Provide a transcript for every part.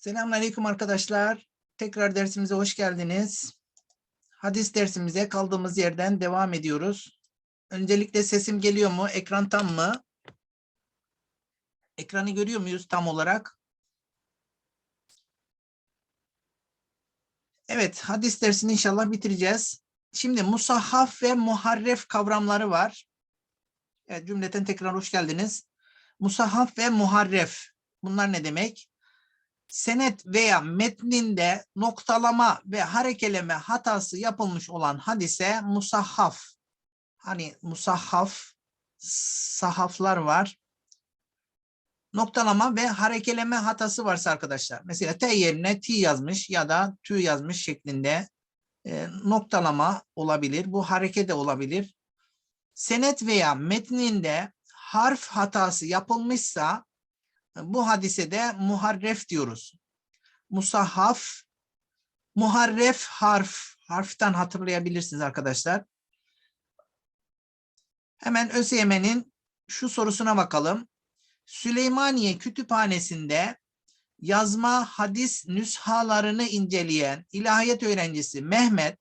Selamünaleyküm arkadaşlar. Tekrar dersimize hoş geldiniz. Hadis dersimize kaldığımız yerden devam ediyoruz. Öncelikle sesim geliyor mu? Ekran tam mı? Ekranı görüyor muyuz tam olarak? Evet, hadis dersini inşallah bitireceğiz. Şimdi musahhaf ve muharref kavramları var. Evet, cümleten tekrar hoş geldiniz. Musahhaf ve muharref. Bunlar ne demek? Senet veya metninde noktalama ve harekeleme hatası yapılmış olan hadise musahhaf. Hani musahhaf sahaflar var. Noktalama ve harekeleme hatası varsa arkadaşlar. Mesela T yerine T yazmış ya da tü yazmış şeklinde e, noktalama olabilir. Bu hareke de olabilir. Senet veya metninde harf hatası yapılmışsa bu hadisede muharref diyoruz. Musahhaf, muharref harf, harften hatırlayabilirsiniz arkadaşlar. Hemen ÖSYM'nin şu sorusuna bakalım. Süleymaniye Kütüphanesi'nde yazma hadis nüshalarını inceleyen ilahiyat öğrencisi Mehmet,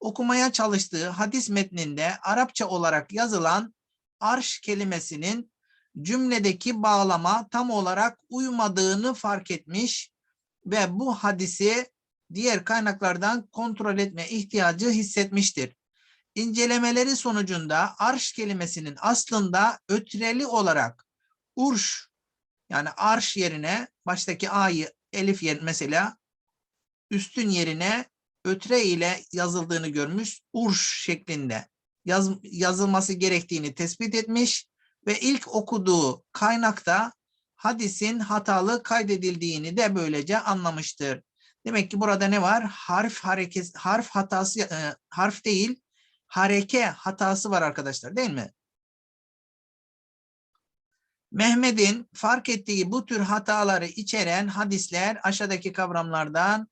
okumaya çalıştığı hadis metninde Arapça olarak yazılan arş kelimesinin cümledeki bağlama tam olarak uymadığını fark etmiş ve bu hadisi diğer kaynaklardan kontrol etme ihtiyacı hissetmiştir. İncelemeleri sonucunda arş kelimesinin aslında ötreli olarak urş yani arş yerine baştaki a'yı elif yer mesela üstün yerine ötre ile yazıldığını görmüş urş şeklinde yaz, yazılması gerektiğini tespit etmiş ve ilk okuduğu kaynakta hadisin hatalı kaydedildiğini de böylece anlamıştır. Demek ki burada ne var? Harf hareket harf hatası e, harf değil hareke hatası var arkadaşlar değil mi? Mehmet'in fark ettiği bu tür hataları içeren hadisler aşağıdaki kavramlardan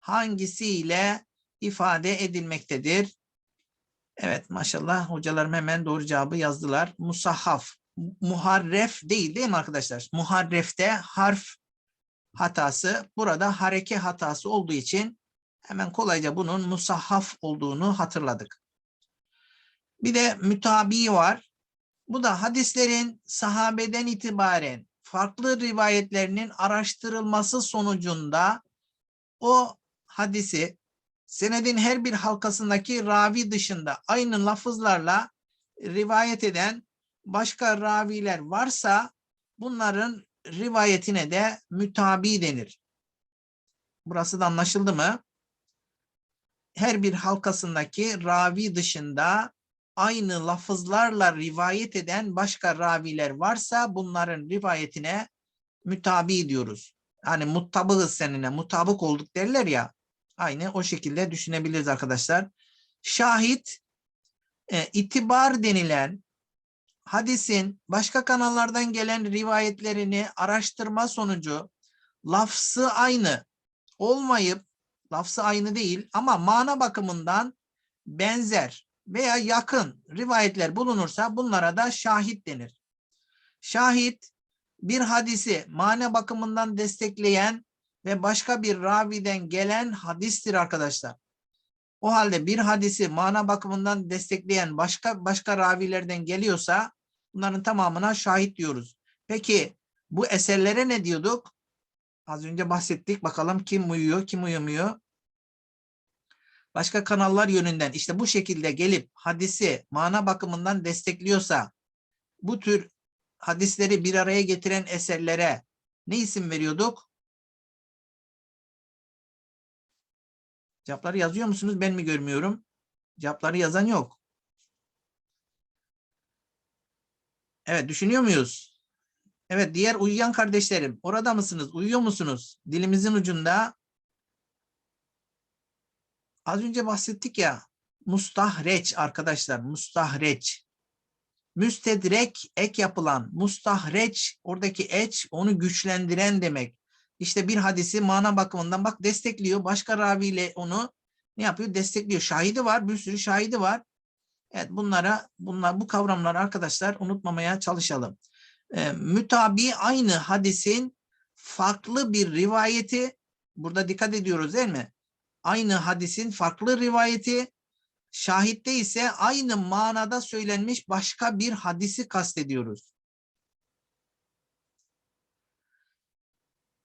hangisiyle ifade edilmektedir? Evet maşallah hocalarım hemen doğru cevabı yazdılar. Musahhaf, muharref değil değil mi arkadaşlar? Muharrefte harf hatası, burada hareke hatası olduğu için hemen kolayca bunun musahhaf olduğunu hatırladık. Bir de mütabi var. Bu da hadislerin sahabeden itibaren farklı rivayetlerinin araştırılması sonucunda o hadisi senedin her bir halkasındaki ravi dışında aynı lafızlarla rivayet eden başka raviler varsa bunların rivayetine de mütabi denir. Burası da anlaşıldı mı? Her bir halkasındaki ravi dışında aynı lafızlarla rivayet eden başka raviler varsa bunların rivayetine mütabi diyoruz. Yani muttabığız seninle, mutabık olduk derler ya. Aynı o şekilde düşünebiliriz arkadaşlar. Şahit, e, itibar denilen hadisin başka kanallardan gelen rivayetlerini araştırma sonucu lafzı aynı olmayıp, lafzı aynı değil ama mana bakımından benzer veya yakın rivayetler bulunursa bunlara da şahit denir. Şahit bir hadisi mana bakımından destekleyen ve başka bir raviden gelen hadistir arkadaşlar. O halde bir hadisi mana bakımından destekleyen başka başka ravilerden geliyorsa bunların tamamına şahit diyoruz. Peki bu eserlere ne diyorduk? Az önce bahsettik. Bakalım kim uyuyor, kim uyumuyor. Başka kanallar yönünden işte bu şekilde gelip hadisi mana bakımından destekliyorsa bu tür hadisleri bir araya getiren eserlere ne isim veriyorduk? Cevapları yazıyor musunuz? Ben mi görmüyorum? Cevapları yazan yok. Evet düşünüyor muyuz? Evet diğer uyuyan kardeşlerim orada mısınız? Uyuyor musunuz? Dilimizin ucunda az önce bahsettik ya mustahreç arkadaşlar mustahreç. Müstedrek ek yapılan mustahreç oradaki eç onu güçlendiren demek. İşte bir hadisi mana bakımından bak destekliyor. Başka raviyle onu ne yapıyor? Destekliyor. Şahidi var. Bir sürü şahidi var. Evet bunlara bunlar bu kavramları arkadaşlar unutmamaya çalışalım. Ee, mütabi aynı hadisin farklı bir rivayeti burada dikkat ediyoruz değil mi? Aynı hadisin farklı rivayeti şahitte ise aynı manada söylenmiş başka bir hadisi kastediyoruz.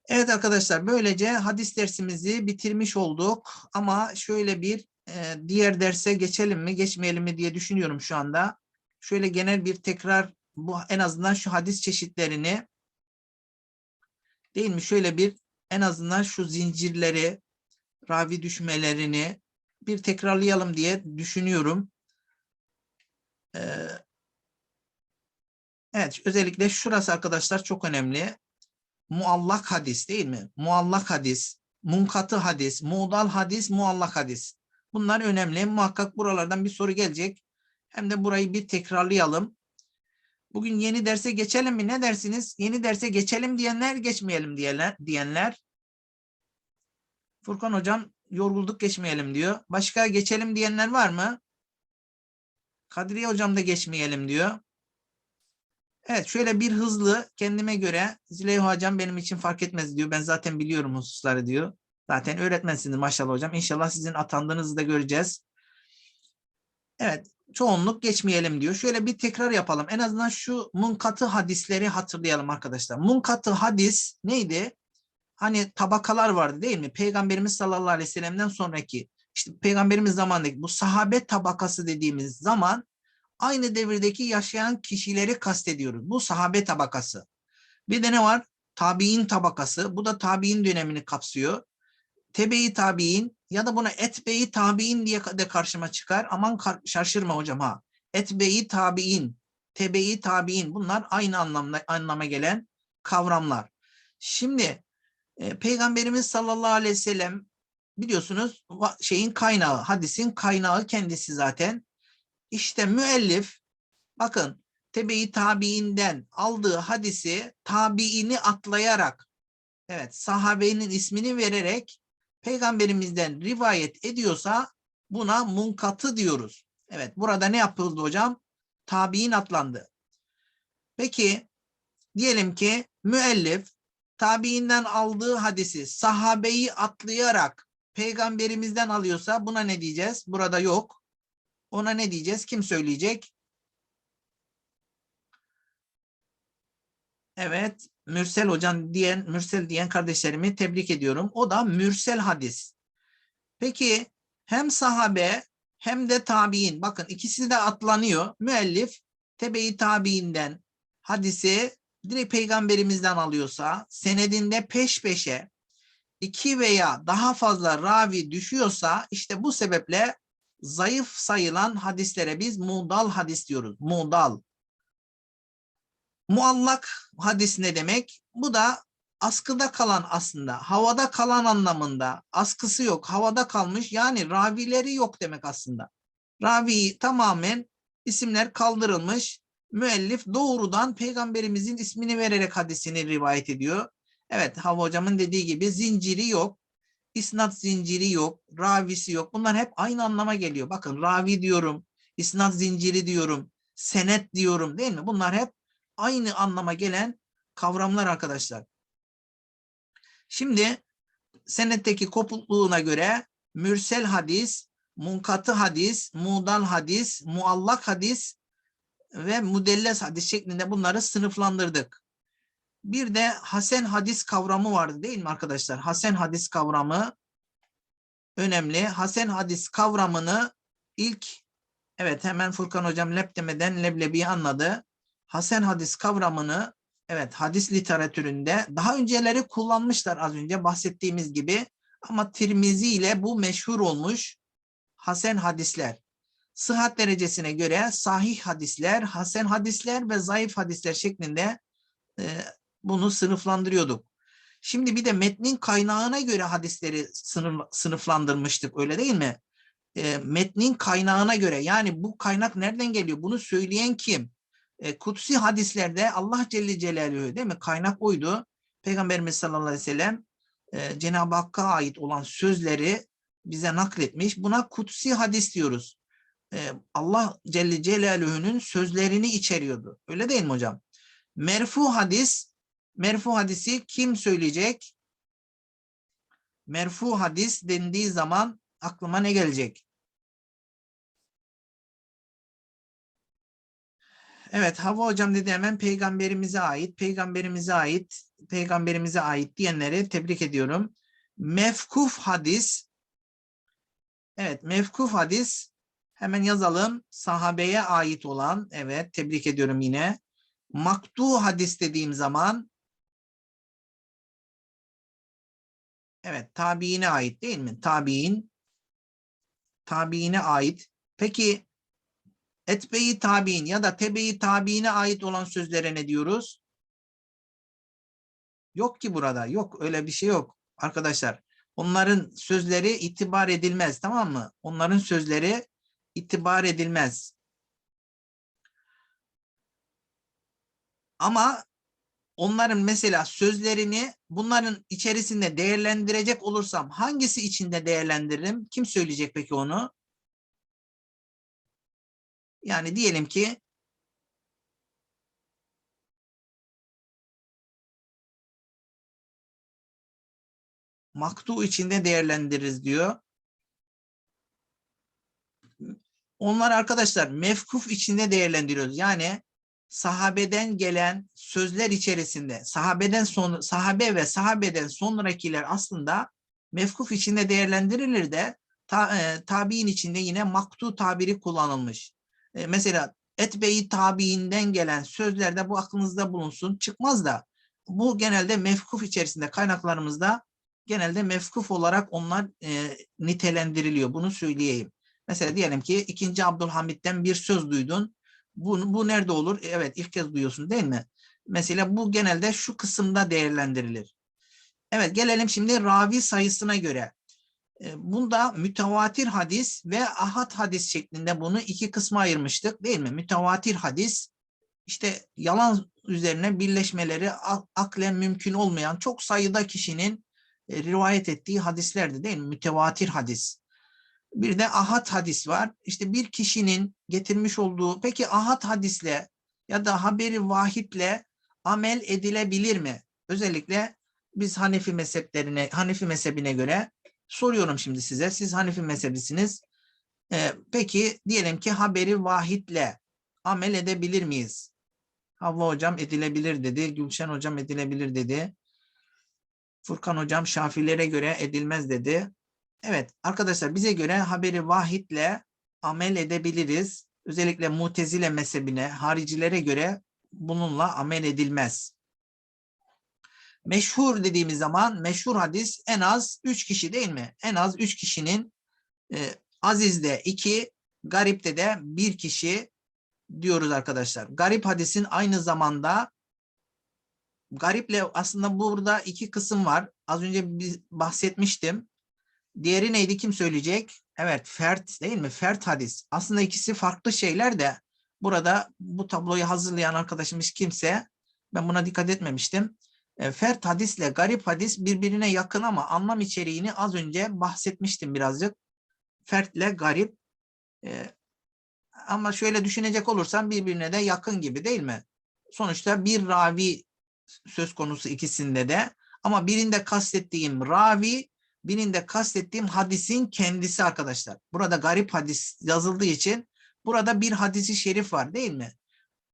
Evet arkadaşlar böylece hadis dersimizi bitirmiş olduk ama şöyle bir e, diğer derse geçelim mi geçmeyelim mi diye düşünüyorum şu anda. Şöyle genel bir tekrar bu en azından şu hadis çeşitlerini değil mi şöyle bir en azından şu zincirleri ravi düşmelerini bir tekrarlayalım diye düşünüyorum. Ee, evet özellikle şurası arkadaşlar çok önemli muallak hadis değil mi? Muallak hadis, munkatı hadis, muğdal hadis, muallak hadis. Bunlar önemli. Muhakkak buralardan bir soru gelecek. Hem de burayı bir tekrarlayalım. Bugün yeni derse geçelim mi? Ne dersiniz? Yeni derse geçelim diyenler, geçmeyelim diyenler. Furkan hocam yorgulduk geçmeyelim diyor. Başka geçelim diyenler var mı? Kadriye hocam da geçmeyelim diyor. Evet şöyle bir hızlı kendime göre Züleyha hocam benim için fark etmez diyor. Ben zaten biliyorum hususları diyor. Zaten öğretmensiniz maşallah hocam. İnşallah sizin atandığınızı da göreceğiz. Evet çoğunluk geçmeyelim diyor. Şöyle bir tekrar yapalım. En azından şu munkatı hadisleri hatırlayalım arkadaşlar. Munkatı hadis neydi? Hani tabakalar vardı değil mi? Peygamberimiz sallallahu aleyhi ve sellem'den sonraki işte peygamberimiz zamanındaki bu sahabe tabakası dediğimiz zaman aynı devirdeki yaşayan kişileri kastediyoruz. Bu sahabe tabakası. Bir de ne var? Tabi'in tabakası. Bu da tabi'in dönemini kapsıyor. Tebe-i tabi'in ya da buna etbe-i tabi'in diye de karşıma çıkar. Aman şaşırma hocam ha. Etbe-i tabi'in, tebe-i tabi'in bunlar aynı anlamda anlama gelen kavramlar. Şimdi e, Peygamberimiz sallallahu aleyhi ve sellem biliyorsunuz şeyin kaynağı, hadisin kaynağı kendisi zaten. İşte müellif bakın tebe-i tabiinden aldığı hadisi tabiini atlayarak evet sahabenin ismini vererek peygamberimizden rivayet ediyorsa buna munkatı diyoruz. Evet burada ne yapıldı hocam? Tabiin atlandı. Peki diyelim ki müellif tabiinden aldığı hadisi sahabeyi atlayarak peygamberimizden alıyorsa buna ne diyeceğiz? Burada yok. Ona ne diyeceğiz? Kim söyleyecek? Evet, Mürsel hocam diyen, Mürsel diyen kardeşlerimi tebrik ediyorum. O da Mürsel hadis. Peki hem sahabe hem de tabi'in. Bakın ikisi de atlanıyor. Müellif tebe-i tabi'inden hadisi direkt peygamberimizden alıyorsa senedinde peş peşe iki veya daha fazla ravi düşüyorsa işte bu sebeple zayıf sayılan hadislere biz mudal hadis diyoruz. Mudal. Muallak hadis ne demek? Bu da askıda kalan aslında. Havada kalan anlamında. Askısı yok. Havada kalmış. Yani ravileri yok demek aslında. Ravi tamamen isimler kaldırılmış. Müellif doğrudan peygamberimizin ismini vererek hadisini rivayet ediyor. Evet Hava hocamın dediği gibi zinciri yok isnat zinciri yok, ravisi yok. Bunlar hep aynı anlama geliyor. Bakın ravi diyorum, isnat zinciri diyorum, senet diyorum değil mi? Bunlar hep aynı anlama gelen kavramlar arkadaşlar. Şimdi senetteki kopukluğuna göre mürsel hadis, munkatı hadis, mudal hadis, muallak hadis ve mudelles hadis şeklinde bunları sınıflandırdık. Bir de hasen hadis kavramı vardı değil mi arkadaşlar? Hasen hadis kavramı önemli. Hasen hadis kavramını ilk evet hemen Furkan hocam lep demeden leblebiyi anladı. Hasen hadis kavramını evet hadis literatüründe daha önceleri kullanmışlar az önce bahsettiğimiz gibi ama Tirmizi ile bu meşhur olmuş hasen hadisler. Sıhhat derecesine göre sahih hadisler, hasen hadisler ve zayıf hadisler şeklinde e, bunu sınıflandırıyorduk. Şimdi bir de metnin kaynağına göre hadisleri sınıf, sınıflandırmıştık öyle değil mi? E, metnin kaynağına göre yani bu kaynak nereden geliyor? Bunu söyleyen kim? E, kutsi hadislerde Allah Celle Celaluhu değil mi? Kaynak oydu. Peygamberimiz sallallahu aleyhi ve sellem e, Cenab-ı Hakk'a ait olan sözleri bize nakletmiş. Buna kutsi hadis diyoruz. E, Allah Celle Celaluhu'nun sözlerini içeriyordu. Öyle değil mi hocam? Merfu hadis Merfu hadisi kim söyleyecek? Merfu hadis dendiği zaman aklıma ne gelecek? Evet, Hava hocam dedi hemen peygamberimize ait, peygamberimize ait, peygamberimize ait diyenleri tebrik ediyorum. Mefkuf hadis. Evet, mefkuf hadis hemen yazalım. Sahabeye ait olan, evet tebrik ediyorum yine. Maktu hadis dediğim zaman Evet, tabiine ait değil mi? Tabiin tabiine ait. Peki etbeyi tabiin ya da tebeyi tabiine ait olan sözlere ne diyoruz? Yok ki burada. Yok öyle bir şey yok arkadaşlar. Onların sözleri itibar edilmez tamam mı? Onların sözleri itibar edilmez. Ama onların mesela sözlerini bunların içerisinde değerlendirecek olursam hangisi içinde değerlendiririm? Kim söyleyecek peki onu? Yani diyelim ki maktu içinde değerlendiririz diyor. Onlar arkadaşlar mefkuf içinde değerlendiriyoruz. Yani sahabeden gelen sözler içerisinde sahabeden son sahabe ve sahabeden sonrakiler aslında mefkuf içinde değerlendirilir de ta, e, tabiin içinde yine maktu tabiri kullanılmış. E, mesela etbeyi tabiinden gelen sözlerde bu aklınızda bulunsun çıkmaz da bu genelde mefkuf içerisinde kaynaklarımızda genelde mefkuf olarak onlar e, nitelendiriliyor. Bunu söyleyeyim. Mesela diyelim ki ikinci Abdülhamid'den bir söz duydun. Bu, bu nerede olur? E, Evet ilk kez duyuyorsun değil mi? Mesela bu genelde şu kısımda değerlendirilir. Evet gelelim şimdi ravi sayısına göre. E, Bunda mütevatir hadis ve ahad hadis şeklinde bunu iki kısma ayırmıştık değil mi? Mütevatir hadis işte yalan üzerine birleşmeleri ak- aklen mümkün olmayan çok sayıda kişinin e, rivayet ettiği hadislerdi değil mi? Mütevatir hadis. Bir de ahad hadis var. İşte bir kişinin getirmiş olduğu peki ahad hadisle ya da haberi vahitle amel edilebilir mi? Özellikle biz Hanefi mezheplerine, Hanefi mezhebine göre soruyorum şimdi size. Siz Hanefi mezhebisiniz. Ee, peki diyelim ki haberi vahitle amel edebilir miyiz? Havva hocam edilebilir dedi. Gülşen hocam edilebilir dedi. Furkan hocam Şafilere göre edilmez dedi. Evet arkadaşlar bize göre haberi vahitle amel edebiliriz. Özellikle mutezile mezhebine, haricilere göre bununla amel edilmez. Meşhur dediğimiz zaman meşhur hadis en az üç kişi değil mi? En az üç kişinin e, azizde iki, garipte de bir kişi diyoruz arkadaşlar. Garip hadisin aynı zamanda gariple aslında burada iki kısım var. Az önce bir bahsetmiştim. Diğeri neydi? Kim söyleyecek? Evet, fert değil mi? Fert hadis. Aslında ikisi farklı şeyler de burada bu tabloyu hazırlayan arkadaşımız kimse ben buna dikkat etmemiştim. E, Fert hadisle garip hadis birbirine yakın ama anlam içeriğini az önce bahsetmiştim birazcık. Fertle garip. E, ama şöyle düşünecek olursam birbirine de yakın gibi değil mi? Sonuçta bir ravi söz konusu ikisinde de ama birinde kastettiğim ravi birinde kastettiğim hadisin kendisi arkadaşlar. Burada garip hadis yazıldığı için burada bir hadisi şerif var değil mi?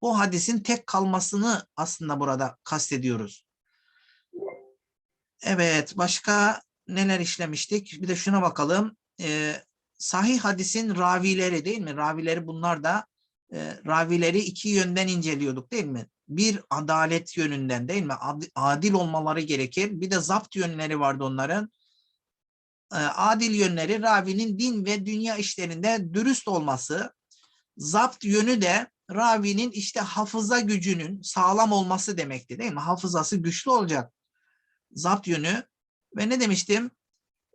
O hadisin tek kalmasını aslında burada kastediyoruz. Evet başka neler işlemiştik? Bir de şuna bakalım. Ee, sahih hadisin ravileri değil mi? Ravileri bunlar da e, ravileri iki yönden inceliyorduk değil mi? Bir adalet yönünden değil mi? Ad- Adil olmaları gerekir. Bir de zapt yönleri vardı onların. E, adil yönleri ravinin din ve dünya işlerinde dürüst olması. Zapt yönü de ravinin işte hafıza gücünün sağlam olması demekti değil mi? Hafızası güçlü olacak. Zapt yönü ve ne demiştim?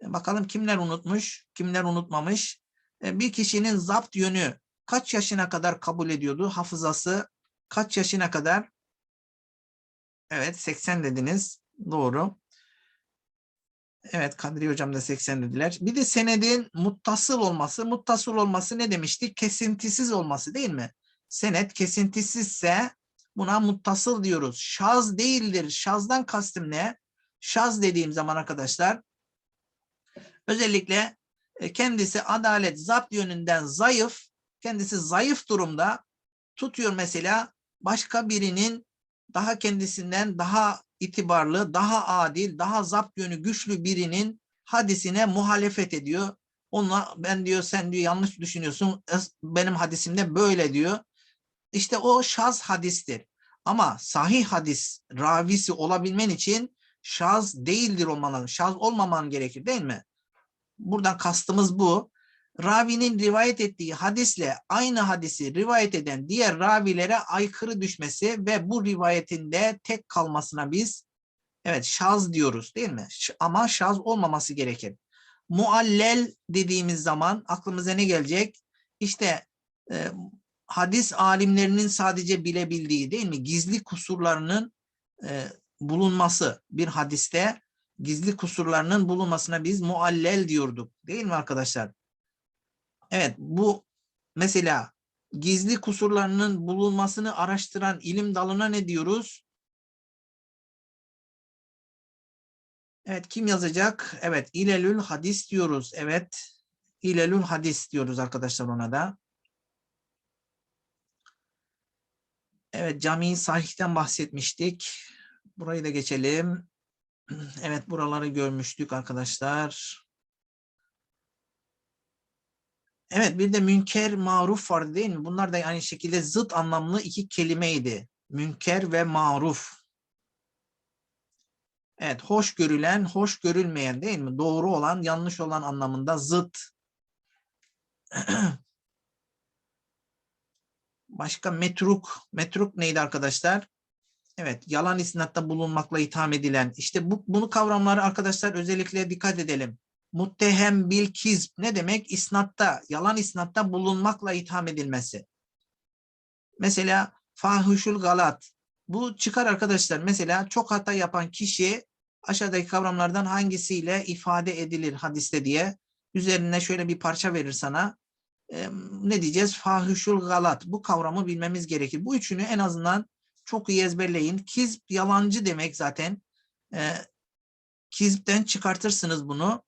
E, Bakalım kimler unutmuş, kimler unutmamış. E, Bir kişinin zapt yönü kaç yaşına kadar kabul ediyordu? Hafızası kaç yaşına kadar? Evet 80 dediniz. Doğru. Evet Kadri hocam da 80 dediler. Bir de senedin muttasıl olması. Muttasıl olması ne demiştik? Kesintisiz olması değil mi? Senet kesintisizse Buna muttasıl diyoruz. Şaz değildir. Şazdan kastım ne? Şaz dediğim zaman arkadaşlar özellikle e, kendisi adalet, zapt yönünden zayıf, kendisi zayıf durumda tutuyor mesela başka birinin daha kendisinden daha itibarlı, daha adil, daha zapt yönü güçlü birinin hadisine muhalefet ediyor. Onunla ben diyor sen diyor yanlış düşünüyorsun. Benim hadisimde böyle diyor. İşte o şaz hadistir. Ama sahih hadis ravisi olabilmen için şaz değildir olman. Şaz olmaman gerekir değil mi? Buradan kastımız bu. Ravinin rivayet ettiği hadisle aynı hadisi rivayet eden diğer ravilere aykırı düşmesi ve bu rivayetinde tek kalmasına biz evet şaz diyoruz değil mi? Ama şaz olmaması gerekir. Muallel dediğimiz zaman aklımıza ne gelecek? İşte e, hadis alimlerinin sadece bilebildiği değil mi? Gizli kusurlarının e, bulunması bir hadiste gizli kusurlarının bulunmasına biz muallel diyorduk. Değil mi arkadaşlar? Evet bu mesela gizli kusurlarının bulunmasını araştıran ilim dalına ne diyoruz? Evet kim yazacak? Evet İlelül hadis diyoruz. Evet İlelül hadis diyoruz arkadaşlar ona da. Evet cami sahihten bahsetmiştik. Burayı da geçelim. Evet buraları görmüştük arkadaşlar. Evet bir de münker maruf vardı değil mi? Bunlar da aynı şekilde zıt anlamlı iki kelimeydi. Münker ve maruf. Evet hoş görülen, hoş görülmeyen değil mi? Doğru olan, yanlış olan anlamında zıt. Başka metruk. Metruk neydi arkadaşlar? Evet, yalan isnatta bulunmakla itham edilen. İşte bu bunu kavramları arkadaşlar özellikle dikkat edelim. Muttehem bil kizb ne demek? İsnatta, yalan isnatta bulunmakla itham edilmesi. Mesela fahuşul galat. Bu çıkar arkadaşlar. Mesela çok hata yapan kişi aşağıdaki kavramlardan hangisiyle ifade edilir hadiste diye üzerine şöyle bir parça verir sana. Ee, ne diyeceğiz? Fahuşul galat. Bu kavramı bilmemiz gerekir. Bu üçünü en azından çok iyi ezberleyin. Kizb yalancı demek zaten. E, kizbten çıkartırsınız bunu.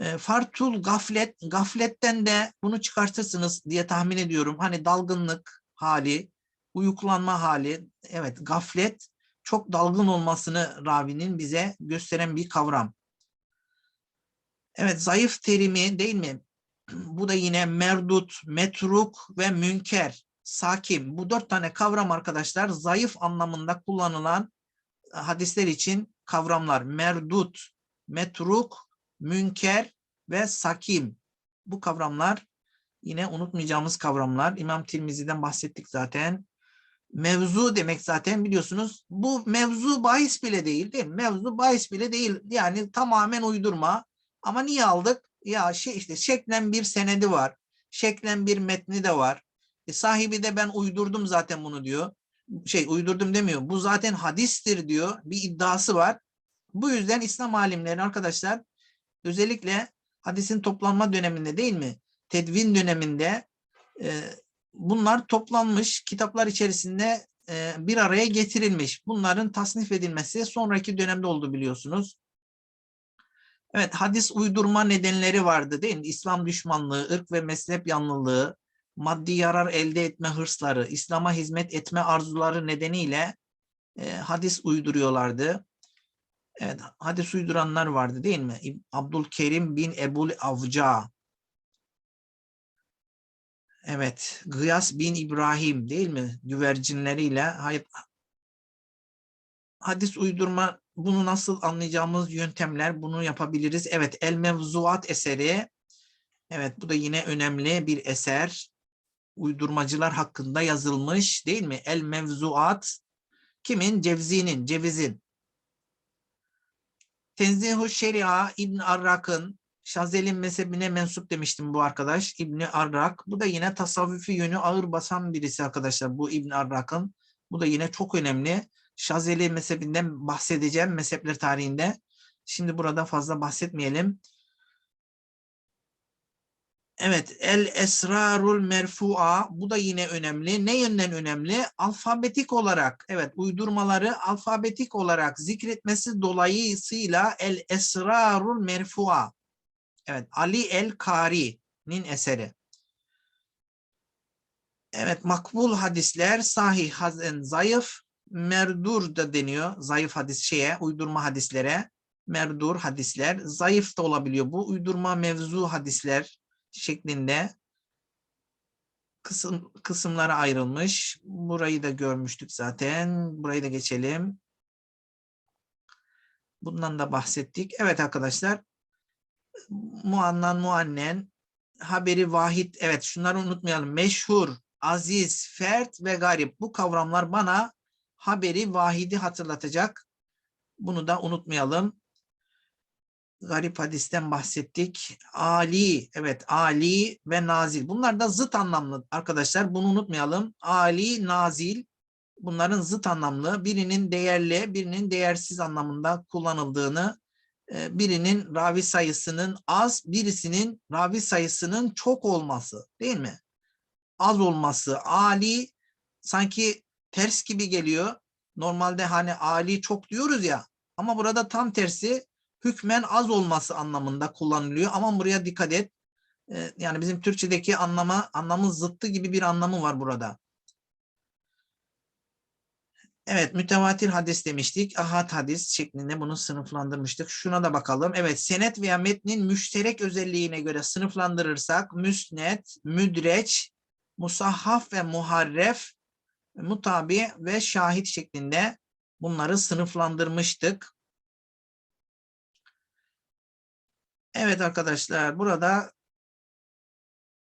E, fartul gaflet, gafletten de bunu çıkartırsınız diye tahmin ediyorum. Hani dalgınlık hali, uyuklanma hali. Evet gaflet çok dalgın olmasını ravinin bize gösteren bir kavram. Evet zayıf terimi değil mi? Bu da yine merdut, metruk ve münker sakin. Bu dört tane kavram arkadaşlar zayıf anlamında kullanılan e, hadisler için kavramlar. Merdut, metruk, münker ve sakim. Bu kavramlar yine unutmayacağımız kavramlar. İmam Tirmizi'den bahsettik zaten. Mevzu demek zaten biliyorsunuz. Bu mevzu bahis bile değil değil mi? Mevzu bahis bile değil. Yani tamamen uydurma. Ama niye aldık? Ya şey işte şeklen bir senedi var. Şeklen bir metni de var. E, sahibi de ben uydurdum zaten bunu diyor. Şey uydurdum demiyor. Bu zaten hadistir diyor. Bir iddiası var. Bu yüzden İslam alimleri arkadaşlar özellikle hadisin toplanma döneminde değil mi? Tedvin döneminde e, bunlar toplanmış kitaplar içerisinde e, bir araya getirilmiş. Bunların tasnif edilmesi sonraki dönemde oldu biliyorsunuz. Evet hadis uydurma nedenleri vardı değil mi? İslam düşmanlığı, ırk ve mezhep yanlılığı, maddi yarar elde etme hırsları, İslam'a hizmet etme arzuları nedeniyle e, hadis uyduruyorlardı. Evet, hadis uyduranlar vardı değil mi? Abdülkerim bin Ebul Avca. Evet, Gıyas bin İbrahim değil mi? Güvercinleriyle hadis uydurma bunu nasıl anlayacağımız yöntemler bunu yapabiliriz. Evet, El Mevzuat eseri. Evet, bu da yine önemli bir eser uydurmacılar hakkında yazılmış değil mi? El Mevzuat kimin? Cevzi'nin, Ceviz'in. Tenzih-u Şeria İbn Arrak'ın Şazel'in mezhebine mensup demiştim bu arkadaş. İbn Arrak. Bu da yine tasavvufi yönü ağır basan birisi arkadaşlar bu İbn Arrak'ın. Bu da yine çok önemli. Şazeli mezhebinden bahsedeceğim mezhepler tarihinde. Şimdi burada fazla bahsetmeyelim. Evet, el esrarul merfua bu da yine önemli. Ne yönden önemli? Alfabetik olarak, evet uydurmaları alfabetik olarak zikretmesi dolayısıyla el esrarul merfua. Evet, Ali el Kari'nin eseri. Evet, makbul hadisler sahih, hazen, zayıf, merdur da deniyor. Zayıf hadis şeye, uydurma hadislere. Merdur hadisler. Zayıf da olabiliyor. Bu uydurma mevzu hadisler şeklinde kısım kısımlara ayrılmış. Burayı da görmüştük zaten. Burayı da geçelim. Bundan da bahsettik. Evet arkadaşlar. Muannan, muannen, haberi vahid. Evet şunları unutmayalım. Meşhur, aziz, fert ve garip. Bu kavramlar bana haberi vahidi hatırlatacak. Bunu da unutmayalım garip hadisten bahsettik. Ali, evet Ali ve nazil. Bunlar da zıt anlamlı arkadaşlar. Bunu unutmayalım. Ali, nazil bunların zıt anlamlı. Birinin değerli, birinin değersiz anlamında kullanıldığını, e, birinin ravi sayısının az, birisinin ravi sayısının çok olması değil mi? Az olması. Ali sanki ters gibi geliyor. Normalde hani Ali çok diyoruz ya ama burada tam tersi hükmen az olması anlamında kullanılıyor. Ama buraya dikkat et. Ee, yani bizim Türkçedeki anlama, anlamın zıttı gibi bir anlamı var burada. Evet, mütevatir hadis demiştik. Ahad hadis şeklinde bunu sınıflandırmıştık. Şuna da bakalım. Evet, senet veya metnin müşterek özelliğine göre sınıflandırırsak müsnet, müdreç, musahhaf ve muharref, mutabi ve şahit şeklinde bunları sınıflandırmıştık. Evet arkadaşlar burada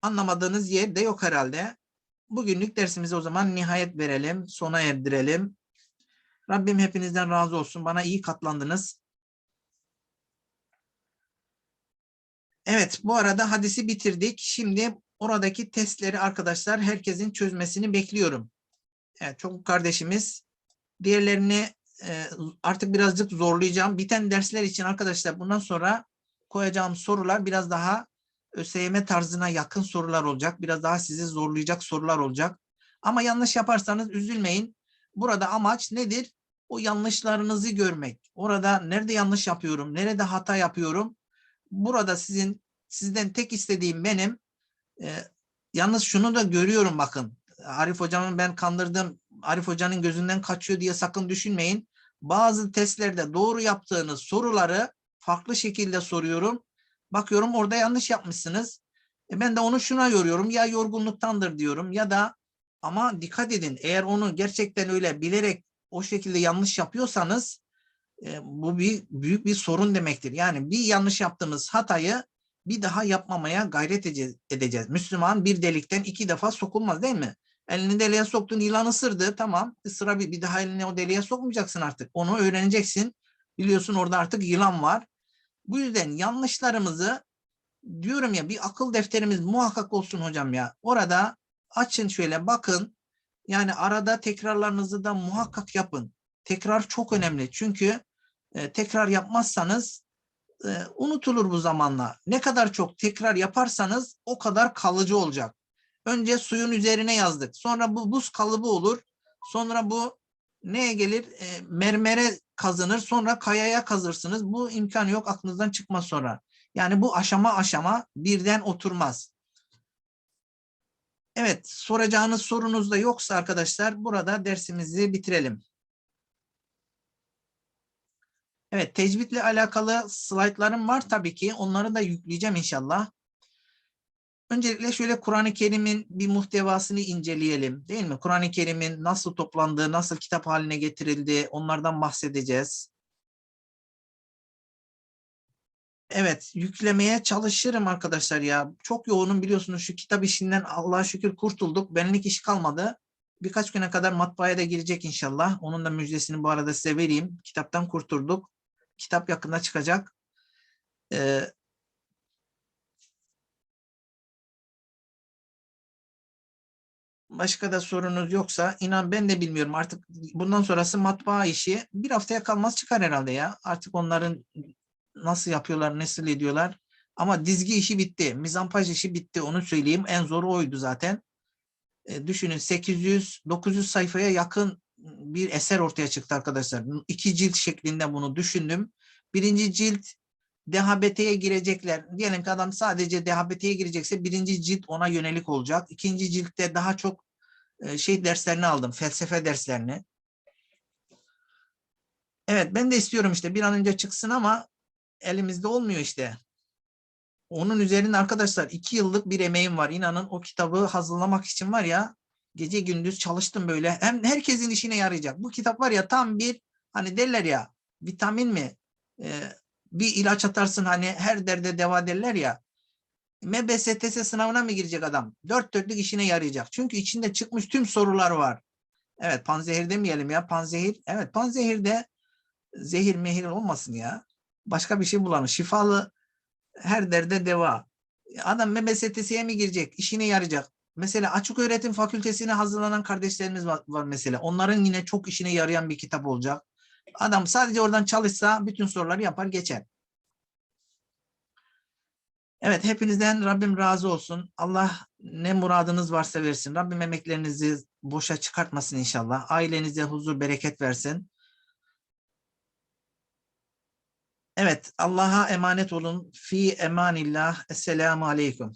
anlamadığınız yer de yok herhalde. Bugünlük dersimize o zaman nihayet verelim, sona erdirelim. Rabbim hepinizden razı olsun. Bana iyi katlandınız. Evet bu arada hadisi bitirdik. Şimdi oradaki testleri arkadaşlar herkesin çözmesini bekliyorum. Evet çok kardeşimiz diğerlerini e, artık birazcık zorlayacağım. Biten dersler için arkadaşlar bundan sonra koyacağım sorular biraz daha ÖSYM tarzına yakın sorular olacak. Biraz daha sizi zorlayacak sorular olacak. Ama yanlış yaparsanız üzülmeyin. Burada amaç nedir? O yanlışlarınızı görmek. Orada nerede yanlış yapıyorum, nerede hata yapıyorum? Burada sizin sizden tek istediğim benim e, yalnız şunu da görüyorum bakın. Arif hocamın ben kandırdım. Arif hocanın gözünden kaçıyor diye sakın düşünmeyin. Bazı testlerde doğru yaptığınız soruları farklı şekilde soruyorum. Bakıyorum orada yanlış yapmışsınız. E ben de onu şuna yoruyorum. Ya yorgunluktandır diyorum ya da ama dikkat edin eğer onu gerçekten öyle bilerek o şekilde yanlış yapıyorsanız e, bu bir büyük bir sorun demektir. Yani bir yanlış yaptığımız hatayı bir daha yapmamaya gayret edeceğiz. Müslüman bir delikten iki defa sokulmaz değil mi? Elini deliğe soktun yılan ısırdı tamam ısıra bir, bir daha elini o deliğe sokmayacaksın artık. Onu öğreneceksin. Biliyorsun orada artık yılan var. Bu yüzden yanlışlarımızı diyorum ya bir akıl defterimiz muhakkak olsun hocam ya. Orada açın şöyle bakın. Yani arada tekrarlarınızı da muhakkak yapın. Tekrar çok önemli. Çünkü e, tekrar yapmazsanız e, unutulur bu zamanla. Ne kadar çok tekrar yaparsanız o kadar kalıcı olacak. Önce suyun üzerine yazdık. Sonra bu buz kalıbı olur. Sonra bu neye gelir? E, mermere kazınır. Sonra kayaya kazırsınız. Bu imkan yok. Aklınızdan çıkmaz sonra. Yani bu aşama aşama birden oturmaz. Evet, soracağınız sorunuz da yoksa arkadaşlar burada dersimizi bitirelim. Evet, tecvidle alakalı slaytlarım var tabii ki. Onları da yükleyeceğim inşallah. Öncelikle şöyle Kur'an-ı Kerim'in bir muhtevasını inceleyelim değil mi? Kur'an-ı Kerim'in nasıl toplandığı, nasıl kitap haline getirildi onlardan bahsedeceğiz. Evet, yüklemeye çalışırım arkadaşlar ya. Çok yoğunum biliyorsunuz şu kitap işinden Allah'a şükür kurtulduk. Benlik iş kalmadı. Birkaç güne kadar matbaaya da girecek inşallah. Onun da müjdesini bu arada size vereyim. Kitaptan kurtulduk. Kitap yakında çıkacak. Ee, başka da sorunuz yoksa inan ben de bilmiyorum artık bundan sonrası matbaa işi bir haftaya kalmaz çıkar herhalde ya. Artık onların nasıl yapıyorlar, nasıl ediyorlar Ama dizgi işi bitti. Mizampaj işi bitti. Onu söyleyeyim. En zoru oydu zaten. E, düşünün 800-900 sayfaya yakın bir eser ortaya çıktı arkadaşlar. İki cilt şeklinde bunu düşündüm. Birinci cilt DHBT'ye girecekler. Diyelim ki adam sadece DHBT'ye girecekse birinci cilt ona yönelik olacak. İkinci ciltte daha çok e, şey derslerini aldım. Felsefe derslerini. Evet ben de istiyorum işte bir an önce çıksın ama elimizde olmuyor işte. Onun üzerinde arkadaşlar iki yıllık bir emeğim var. İnanın o kitabı hazırlamak için var ya gece gündüz çalıştım böyle. Hem herkesin işine yarayacak. Bu kitap var ya tam bir hani derler ya vitamin mi? Ee, bir ilaç atarsın hani her derde deva derler ya. MBSTS sınavına mı girecek adam? Dört dörtlük işine yarayacak. Çünkü içinde çıkmış tüm sorular var. Evet panzehir demeyelim ya. Panzehir. Evet panzehirde zehir mehir olmasın ya. Başka bir şey bulalım. Şifalı her derde deva. Adam MBSTS'ye mi girecek? İşine yarayacak. Mesela açık öğretim fakültesine hazırlanan kardeşlerimiz var, var mesela. Onların yine çok işine yarayan bir kitap olacak. Adam sadece oradan çalışsa bütün soruları yapar geçer. Evet hepinizden Rabbim razı olsun. Allah ne muradınız varsa versin. Rabbim emeklerinizi boşa çıkartmasın inşallah. Ailenize huzur, bereket versin. Evet Allah'a emanet olun. Fi emanillah. Esselamu aleyküm.